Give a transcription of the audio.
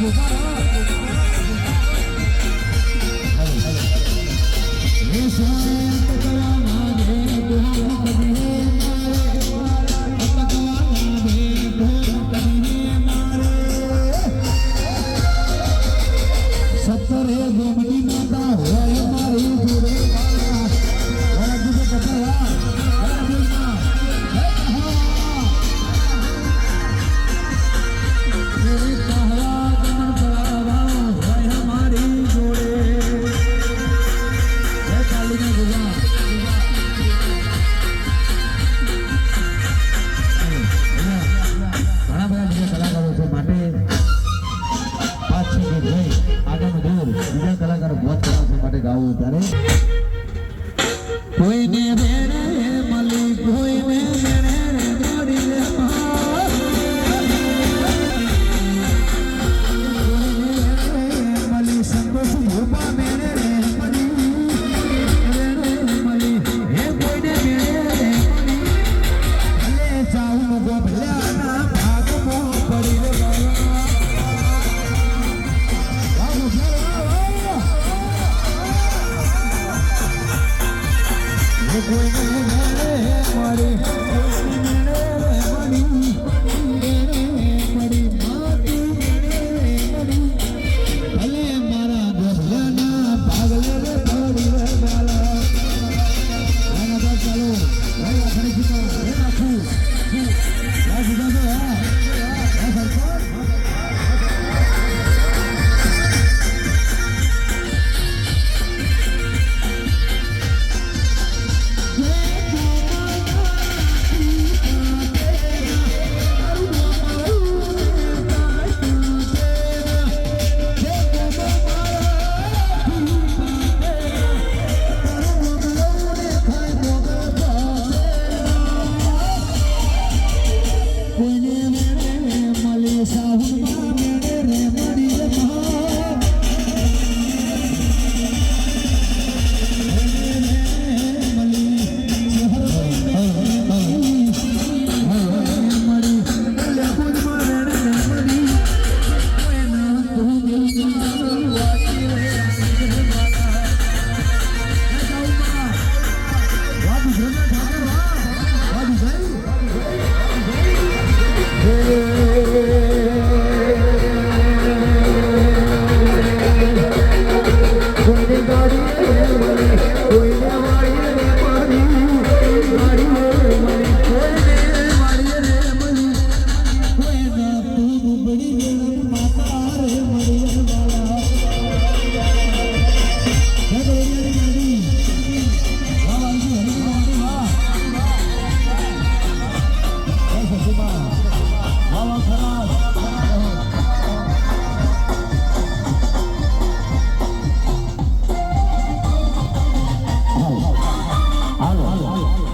我不能 આગળનો દોર બીજા કલાકારો મોજ કરવા માટે ગાવું ત્યારે. કોઈ દેવે